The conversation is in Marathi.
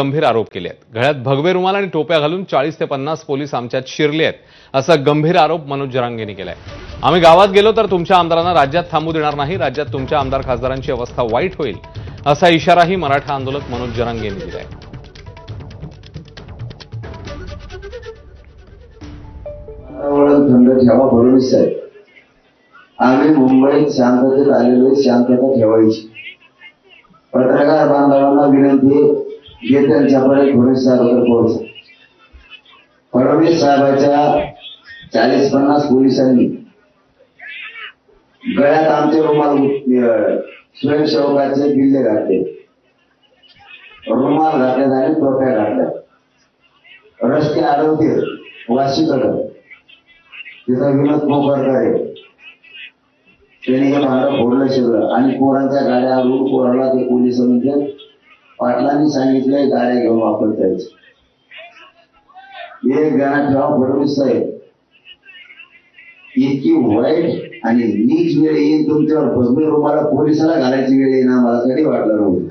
गंभीर आरोप केले आहेत. गळ्यात भगवे रुमाल आणि टोप्या घालून चाळीस ते पन्नास पोलीस आमच्यात शिरले आहेत. असा गंभीर आरोप मनोज जरांगेंनी केलाय. आम्ही गावात गेलो तर तुमच्या आमदारांना राज्यात थांबू देणार नाही. राज्यात तुमच्या आमदार खासदारांची अवस्था वाईट होईल असा इशाराही मराठा आंदोलक मनोज जरांगेंनी दिलाय. थंड ठेवा फडणवीस साहेब आम्ही मुंबईत शांततेत आलेलो शांतता ठेवायची. पत्रकार बांधवांना विनंती आहे, जे त्यांच्यापर्यंत फडणवीस साहेबांकडे पोहोच फडणवीस साहेबाच्या चाळीस पन्नास पोलिसांनी गळ्यात आमचे रुमाल स्वयंसेवकाचे बिल्ले घातले. रुमाल घातले आणि टोप्या घातल्या रस्ते अडवतील वाशीकडं. तिथं विनोद मोकरकर आहे. त्यांनी हे भांडं फोडलं शिरलं. आणि पोरांच्या गाड्या आणून पोराला ते पोलीस म्हणजे पाटलांनी सांगितलंय गाड्या घेऊन वापरतायच एक गाणं ठेवा फडणवीस साहेब इतकी वाईट आणि नीच वेळ येईल तुमच्यावर भगवे रुमाला पोलिसाला घालायची वेळ येईन मला कधी वाटलं नव्हतं.